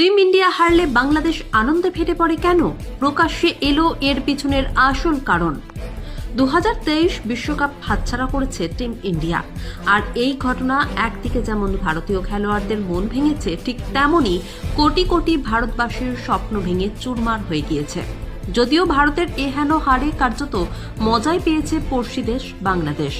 Team India হারলে বাংলাদেশ আনন্দে ফেটে পড়ে কেন? প্রকাশ্যে এলো এর পিছনের আসল কারণ। দু বিশ্বকাপ হাতছাড়া করেছে টিম ইন্ডিয়া আর এই ঘটনা একদিকে যেমন ভারতীয় খেলোয়াড়দের মন ভেঙেছে, ঠিক তেমনই কোটি কোটি ভারতবাসীর স্বপ্ন ভেঙে চুরমার হয়ে গিয়েছে। যদিও ভারতের এহেন হারে কার্যত মজাই পেয়েছে পড়শি দেশ বাংলাদেশ।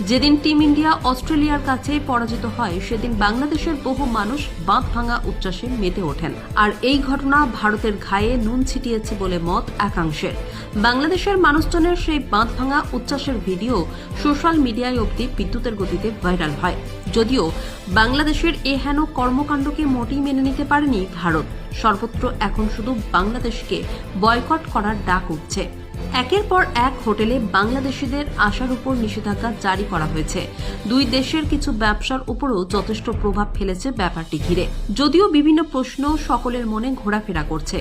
যেদিন টিম ইন্ডিয়া অস্ট্রেলিয়ার কাছে পরাজিত হয়, সেদিন বাংলাদেশের বহু মানুষ বাঁধ ভাঙা উচ্ছ্বাসে মেতে ওঠেন। আর এই ঘটনা ভারতের ঘায়ে নুন ছিটিয়েছে বলে মত একাংশের। বাংলাদেশের মানুষজনের সেই বাঁধ ভাঙা উচ্ছ্বাসের ভিডিও সোশ্যাল মিডিয়ায় অবধি বিদ্যুতের গতিতে ভাইরাল হয়। যদিও বাংলাদেশের এ হেন কর্মকাণ্ডকে মোটেই মেনে নিতে পারেনি ভারত। সর্বত্র এখন শুধু বাংলাদেশকে বয়কট করার ডাক উঠছে। একের পর এক হোটেলে বাংলাদেশিদের আসার উপর নিষেধাজ্ঞা জারি করা হয়েছে। দুই দেশের কিছু ব্যবসার উপরও যথেষ্ট প্রভাব ফেলেছে ব্যাপারটি ঘিরে। যদিও বিভিন্ন প্রশ্ন সকলের মনে ঘোরাফেরা করছে।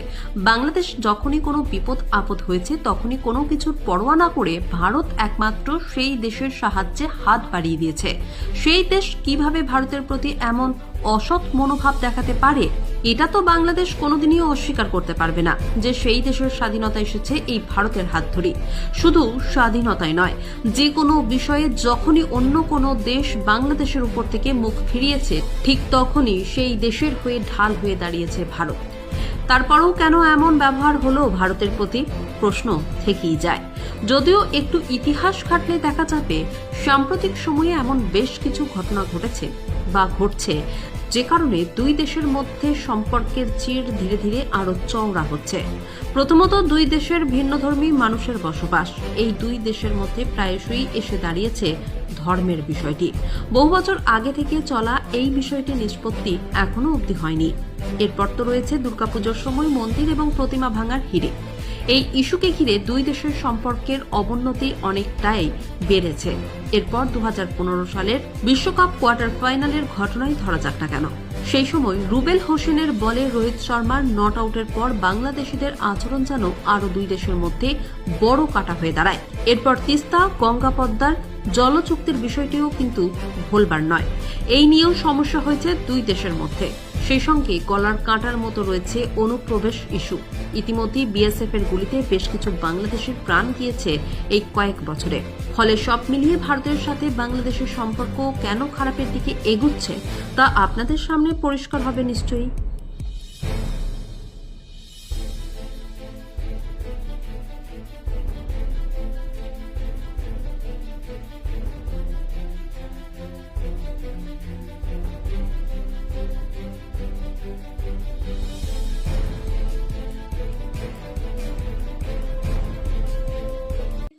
বাংলাদেশ যখনই কোনো বিপদ আপদ হয়েছে, তখনই কোনো কিছুর পরোয়া না করে ভারত একমাত্র সেই দেশের সাহায্যে হাত বাড়িয়ে দিয়েছে। সেই দেশ কীভাবে ভারতের প্রতি এমন অসৎ মনোভাব দেখাতে পারে এটা তো বাংলাদেশ কোনোদিনই অস্বীকার করতে পারবে না যে সেই দেশের স্বাধীনতা এসেছে এই ভারতের হাত ধরে। শুধু স্বাধীনতাই নয়, যে কোনো বিষয়ে যখনই অন্য কোনো দেশ বাংলাদেশের উপর থেকে মুখ ফিরিয়েছে, ঠিক তখনই সেই দেশের হয়ে ঢাল হয়ে দাঁড়িয়েছে ভারত। তারপরেও কেন এমন ব্যবহার হলো ভারতের প্রতি? প্রশ্ন থেকেই যায়। যদিও একটু ইতিহাস ঘাটলে দেখা যাবে, সাম্প্রতিক সময়ে এমন বেশ কিছু ঘটনা ঘটেছে। বা ঘটছে। যে কারণে দুই দেশের মধ্যে সম্পর্কের চির ধীরে ধীরে আরও চওড়া হচ্ছে। প্রথমত দুই দেশের ভিন্নধর্মী মানুষের বসবাস। এই দুই দেশের মধ্যে প্রায়শই এসে দাঁড়িয়েছে ধর্মের বিষয়টি। বহু বছর আগে থেকে চলা এই বিষয়টি নিষ্পত্তি এখনও অবধি হয়নি। এরপর তো রয়েছে দুর্গাপুজোর সময় মন্দির এবং প্রতিমা ভাঙার হিরে এই ইস্যুকে ঘিরে দুই দেশের সম্পর্কের অবনতি অনেকটাই বেড়েছে। এরপর দু হাজার পনেরো সালের বিশ্বকাপ কোয়ার্টার ফাইনালের ঘটনাই ধরা যাক না কেন। সেই সময় রুবেল হোসেনের বলে রোহিত শর্মার নট আউটের পর বাংলাদেশিদের আচরণ যেন আরও দুই দেশের মধ্যে বড় কাটা হয়ে দাঁড়ায়। এরপর তিস্তা গঙ্গা পদ্মার জল চুক্তির বিষয়টিও কিন্তু ভুলবার নয়। এই নিয়েও সমস্যা হয়েছে দুই দেশের মধ্যে। সেই সঙ্গে গলার কাঁটার মতো রয়েছে অনুপ্রবেশ ইস্যু। ইতিমধ্যেই বিএসএফ এর গুলিতে বেশ কিছু বাংলাদেশের প্রাণ গিয়েছে এই কয়েক বছরে। ফলে সব মিলিয়ে ভারতের সাথে বাংলাদেশের সম্পর্ক কেন খারাপের দিকে এগুচ্ছে, তা আপনাদের সামনে পরিষ্কার হবে নিশ্চয়ই।